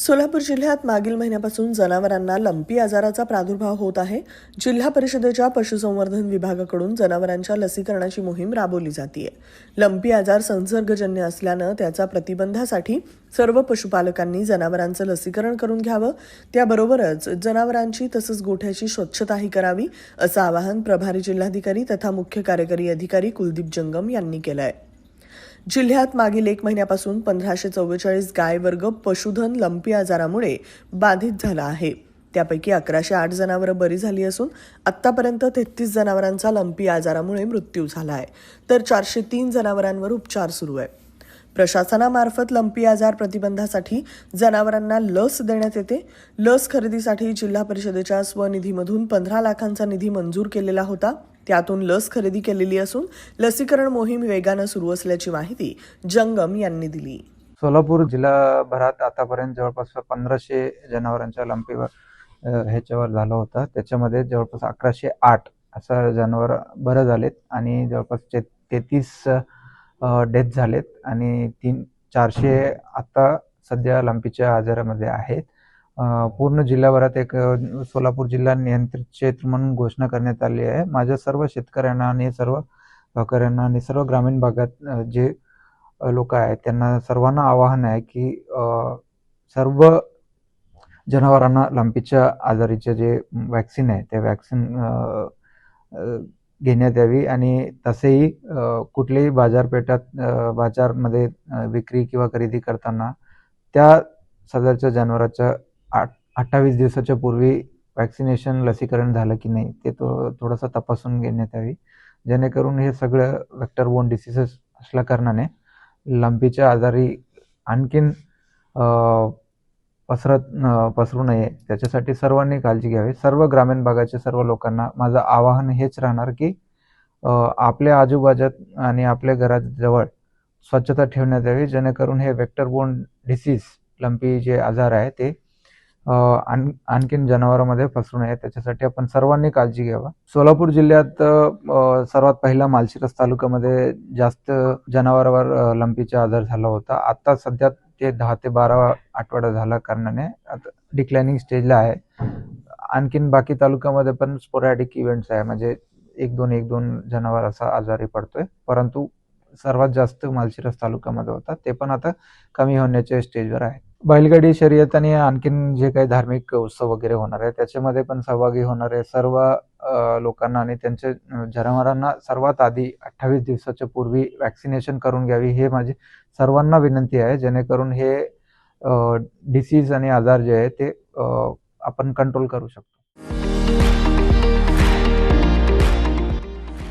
सोलापूर जिल्ह्यात मागील महिन्यापासून जनावरांना लंपी आजाराचा प्रादुर्भाव होत आहे. जिल्हा परिषदेच्या पशुसंवर्धन विभागाकडून जनावरांच्या लसीकरणाची मोहीम राबवली जाते लंपी आजार संसर्गजन्य असल्यानं त्याचा प्रतिबंधासाठी सर्व पशुपालकांनी जनावरांचं लसीकरण करून घ्यावं. त्याबरोबरच जनावरांची तसंच गोठ्याची स्वच्छताही करावी असं आवाहन प्रभारी जिल्हाधिकारी तथा मुख्य कार्यकारी अधिकारी कुलदीप जंगम यांनी केलं आहे जिल्ह्यात मागील एक महिन्यापासून पंधराशे चव्वेचाळीस गाय वर्ग पशुधन लंपी आजारामुळे बाधित झाला आहे. त्यापैकी अकराशे आठ जनावरं बरी झाली असून आत्तापर्यंत तेहतीस जनावरांचा लंपी आजारामुळे मृत्यू झाला आहे तर चारशे तीन जनावरांवर उपचार सुरू आहे. प्रशासनामार्फत लंपी आजार प्रतिबंधासाठी जनावरांना लस देण्यात येते. लस खरेदीसाठी जिल्हा परिषदेच्या स्वनिधीमधून पंधरा लाखांचा निधी मंजूर केलेला होता. त्यातून लस खरेदी केलेली असून लसीकरण मोहीम वेगानं सुरू असल्याची माहिती जंगम यांनी दिली. सोलापूर जिल्हाभरात आतापर्यंत जवळपास पंधराशे जनावरांच्या लंपीवर ह्याच्यावर झालं होतं. त्याच्यामध्ये जवळपास अकराशे आठ असं जनावर बरं झालेत आणि जवळपास ते तेहतीस डेथ झालेत आणि तीन चारशे आत्ता सध्या लंपीच्या आजारामध्ये आहेत. पूर्ण जिल्ह्याभरात एक सोलापूर जिल्हा नियंत्रित क्षेत्र म्हणून घोषणा करण्यात आली आहे. माझ्या सर्व शेतकऱ्यांना आणि सर्व गावकऱ्यांना आणि सर्व ग्रामीण भागात जे लोक आहेत त्यांना सर्वांना आवाहन आहे की सर्व जनावरांना लंपीच्या आजारीचे जे वॅक्सिन आहे त्या वॅक्सिन घेण्यात यावी आणि तसेही कुठलेही कुठल्याही बाजारपेठात बाजारमध्ये विक्री किंवा खरेदी करताना त्या सदरच्या जनावराच्या आठ अठ्ठावीस दिवसाच्या पूर्वी वॅक्सिनेशन लसीकरण झालं की नाही ते तो थोडंसं तपासून घेण्यात यावी. जेणेकरून हे सगळं वेक्टर बोन डिसीजेस असल्या कारणाने लंपीच्या आजारी आणखीन पसरत पसरू नये. त्याच्यासाठी सर्वांनी काळजी घ्यावी. सर्व ग्रामीण भागाच्या सर्व लोकांना माझं आवाहन हेच राहणार की आपल्या आजूबाजूत आणि आपल्या घराजवळ स्वच्छता ठेवण्यात यावी. जेणेकरून हे वेक्टर बोन डिसीज लंपी जे आजार आहे ते आण आणखीन जनावरांमध्ये फसू नये. त्याच्यासाठी आपण सर्वांनी काळजी घ्यावा. सोलापूर जिल्ह्यात सर्वात पहिला मालशिरस तालुक्यामध्ये जास्त जनावरांवर लंपीचा आजार झाला होता. आता सध्या ते दहा ते बारा आठवडा झाल्या कारणाने आता डिक्लायनिंग स्टेजला आहे. आणखीन बाकी तालुक्यामध्ये पण स्पोरॅडिक इव्हेंट्स आहे. म्हणजे एक दोन एक दोन जनावर असा आजारी पडतोय. परंतु सर्वात जास्त मालशिरस तालुक्यामध्ये होता. ते पण आता कमी होण्याच्या स्टेजवर आहे. बैलगाडी शर्यत आणि आणखीन जे काही धार्मिक उत्सव वगैरे होणार आहे त्याच्यामध्ये पण सहभागी होणारे सर्व लोकांना आणि त्यांच्या जनावरांना सर्वात आधी अठ्ठावीस दिवसाच्या पूर्वी वॅक्सिनेशन करून घ्यावी हे माझी सर्वांना विनंती आहे. जेणेकरून हे डिसीज आणि आजार जे आहे ते आपण कंट्रोल करू शकतो.